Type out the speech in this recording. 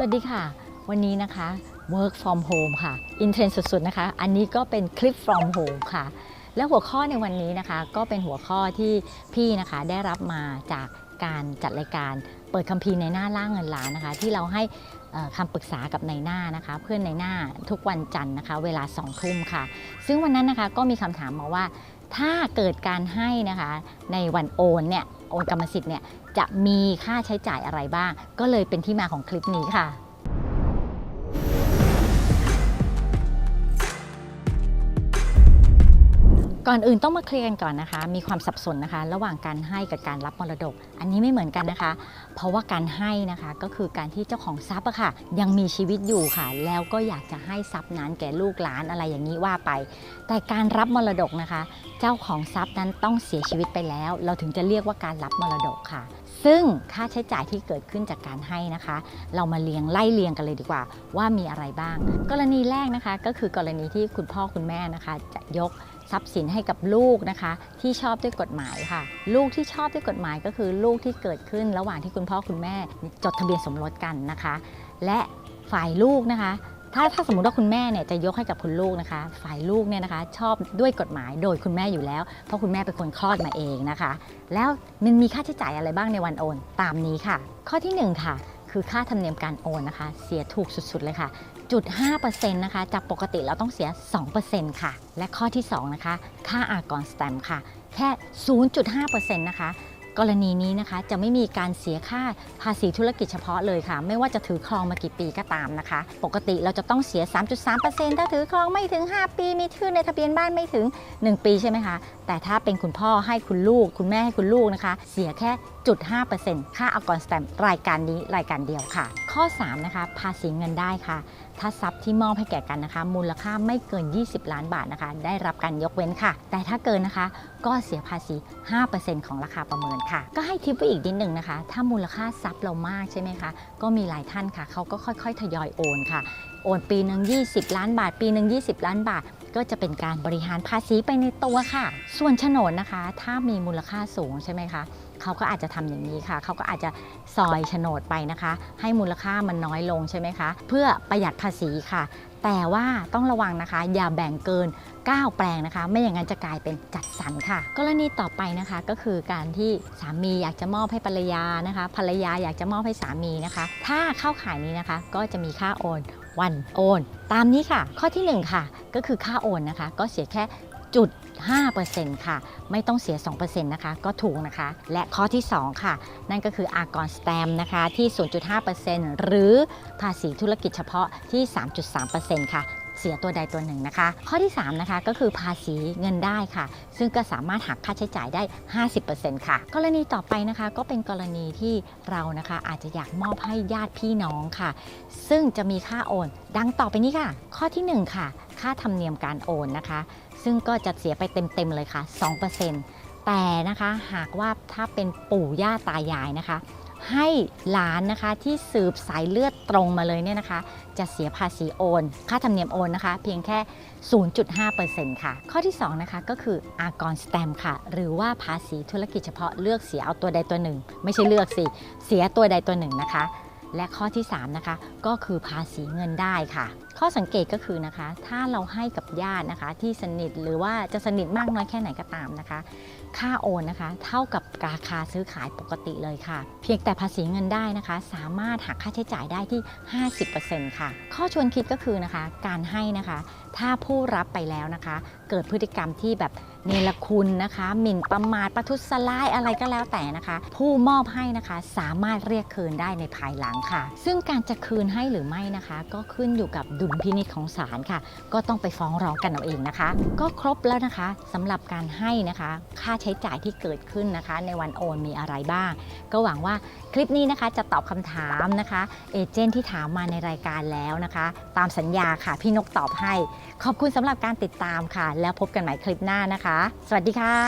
สวัสดีค่ะ วันนี้นะคะ work from home ค่ะ in trend สุดๆนะคะ อันนี้ก็เป็นคลิป from home ค่ะ และหัวข้อในวันนี้นะคะ ก็เป็นหัวข้อที่พี่นะคะได้รับมาจากการจัดรายการเปิดคัมภีร์ในหน้าล่างเงินล้านนะคะ ที่เราให้คำปรึกษากับในหน้านะคะ เพื่อนในหน้าทุกวันจันทร์นะคะ เวลา2ทุ่มค่ะ ซึ่งวันนั้นนะคะก็มีคำถามมาว่า ถ้าเกิดการให้นะคะในวันโอนเนี่ยโอนกรรมสิทธิ์เนี่ย จะมีค่าใช้จ่ายอะไรบ้าง ก็เลยเป็นที่มาของคลิปนี้ค่ะก่อนอื่นต้องมาเคลียร์กันก่อนนะคะ มีความสับสนนะคะ ระหว่างการให้กับการรับมรดก อันนี้ไม่เหมือนกันนะคะ เพราะว่าการให้นะคะก็คือการที่เจ้าของทรัพย์อะค่ะ ยังมีชีวิตอยู่ค่ะ แล้วก็อยากจะให้ทรัพย์นั้นแก่ลูกหลานอะไรอย่างนี้ว่าไป แต่การรับมรดกนะคะ เจ้าของทรัพย์นั้นต้องเสียชีวิตไปแล้ว เราถึงจะเรียกว่าการรับมรดกค่ะ ซึ่งค่าใช้จ่ายที่เกิดขึ้นจากการให้นะคะ เรามาเรียงไล่เรียงกันเลยดีกว่า ว่ามีอะไรบ้าง กรณีแรกนะคะ ก็คือกรณีที่คุณพ่อคุณแม่นะคะ จะยกทรัพย์สินให้กับลูกนะคะ ที่ชอบด้วยกฎหมายค่ะ ลูกที่ชอบด้วยกฎหมายก็คือลูกที่เกิดขึ้นระหว่างที่คุณพ่อคุณแม่จดทะเบียนสมรสกันนะคะ และฝ่ายลูกนะคะ ถ้าถ้าสมมติว่าคุณแม่เนี่ยจะยกให้กับคุณลูกนะคะ ฝ่ายลูกเนี่ยนะคะชอบด้วยกฎหมายโดยคุณแม่อยู่แล้ว เพราะคุณแม่เป็นคนคลอดมาเองนะคะ แล้วมันมีค่าใช้จ่ายอะไรบ้างในวันโอน ตามนี้ค่ะ ข้อที่หนึ่งค่ะ คือค่าธรรมเนียมการโอนนะคะ เสียถูกสุดๆเลยค่ะจุด5%นะคะจากปกติเราต้องเสีย 2%ค่ะ และข้อที่ 2 นะคะ ค่าอากรสแตมค่ะ แค่ 0.5%นะคะ กรณีนี้นะคะจะไม่มีการเสียค่าภาษีธุรกิจเฉพาะเลยค่ะ ไม่ว่าจะถือครองมากี่ปีก็ตามนะคะ ปกติเราจะต้องเสีย 3.3%ถ้าถือครองไม่ถึง 5 ปี มีชื่อในทะเบียนบ้านไม่ถึง 1 ปีใช่ไหมคะ แต่ถ้าเป็นคุณพ่อให้คุณลูก คุณแม่ให้คุณลูกนะคะ เสียแค่จุด5%ค่าอากรสแตมป์รายการนี้รายการเดียวค่ะ ข้อ 3 นะคะ ภาษีเงินได้ค่ะ ถ้าทรัพย์ที่มอบให้แก่กันนะคะ มูลค่าไม่เกิน 20 ล้านบาทนะคะ ได้รับการยกเว้นค่ะ แต่ถ้าเกินนะคะ ก็เสียภาษี 5%ของราคาประเมินค่ะ ก็ให้ทิปไว้อีกนิดหนึ่งนะคะ ถ้ามูลค่าทรัพย์เรามากใช่ไหมคะ ก็มีหลายท่านค่ะ เขาก็ค่อยๆ ทยอยโอนค่ะ โอนปีหนึ่ง20 ล้านบาท ปีหนึ่ง20 ล้านบาท ก็จะเป็นการบริหารภาษีไปในตัวค่ะ ส่วนโฉนดนะคะ ถ้ามีมูลค่าสูงใช่ไหมคะ เขาก็อาจจะทำอย่างนี้ค่ะ เขาก็อาจจะซอยโฉนดไปนะคะ ให้มูลค่ามันน้อยลงใช่ไหมคะ เพื่อประหยัดภาษีค่ะ แต่ว่าต้องระวังนะคะ อย่าแบ่งเกิน 9 แปลงนะคะ ไม่อย่างนั้นจะกลายเป็นจัดสรรค่ะ กรณีต่อไปนะคะก็คือการที่สามีอยากจะมอบให้ภรรยานะคะ ภรรยาอยากจะมอบให้สามีนะคะ ถ้าเข้าข่ายนี้นะคะ ก็จะมีค่าโอนวันโอน ตามนี้ค่ะ ข้อที่หนึ่งค่ะ ก็คือค่าโอนนะคะ ก็เสียแค่ จุด5%ค่ะ ไม่ต้องเสีย 2%นะคะ ก็ถูกนะคะ และข้อที่ 2 ค่ะ นั่นก็คืออากรสแตมนะคะที่ 0.5%หรือภาษีธุรกิจเฉพาะที่ 3.3%ค่ะ เสียตัวใดตัวหนึ่งนะคะ ข้อที่ 3 นะคะ ก็คือภาษีเงินได้ค่ะ ซึ่งก็สามารถหักค่าใช้จ่ายได้ 50%ค่ะ กรณีต่อไปนะคะ ก็เป็นกรณีที่เรานะคะอาจจะอยากมอบให้ญาติพี่น้องค่ะ ซึ่งจะมีค่าโอน ดังต่อไปนี้ค่ะ ข้อที่ 1 ค่ะ ค่าธรรมเนียมการโอนนะคะ ซึ่งก็จะเสียไปเต็มๆเลยค่ะ 2%แต่นะคะหากว่าถ้าเป็นปู่ย่าตายายนะคะ ให้หลานนะคะที่สืบสายเลือดตรงมาเลยเนี่ยนะคะ จะเสียภาษีโอน ค่าธรรมเนียมโอนนะคะ เพียงแค่ 0.5%ค่ะ ข้อที่ 2 นะคะก็คืออากรสแตมค่ะ หรือว่าภาษีธุรกิจเฉพาะเลือกเสียเอาตัวใดตัวหนึ่ง ไม่ใช่เลือกสิ เสียตัวใดตัวหนึ่งนะคะ และข้อที่3นะคะก็คือภาษีเงินได้ค่ะ ข้อสังเกตก็คือนะคะ ถ้าเราให้กับญาตินะคะที่สนิทหรือว่าจะสนิทมากน้อยแค่ไหนก็ตามนะคะ ค่าโอนนะคะ เท่ากับราคาซื้อขายปกติเลยค่ะ เพียงแต่ภาษีเงินได้นะคะ สามารถหักค่าใช้จ่ายได้ที่ 50%ค่ะ ข้อชวนคิดก็คือนะคะ การให้นะคะ ถ้าผู้รับไปแล้วนะคะ เกิดพฤติกรรมที่แบบเนรคุณนะคะ หมิ่นประมาทประทุษร้ายอะไรก็แล้วแต่นะคะ ผู้มอบให้นะคะสามารถเรียกคืนได้ในภายหลังค่ะ ซึ่งการจะคืนให้หรือไม่นะคะ ก็ขึ้นอยู่กับดุลพินิจของศาลค่ะ ก็ต้องไปฟ้องร้องกันเอาเองนะคะ ก็ครบแล้วนะคะสำหรับการให้นะคะ ค่าใช้จ่ายที่เกิดขึ้นนะคะ ในวันโอนมีอะไรบ้าง ก็หวังว่าคลิปนี้นะคะจะตอบคำถามนะคะเอเจนต์ที่ถามมาในรายการแล้วนะคะ ตามสัญญาค่ะพี่นกตอบให้ ขอบคุณสำหรับการติดตามค่ะ แล้วพบกันใหม่คลิปหน้านะคะสวัสดีค่ะ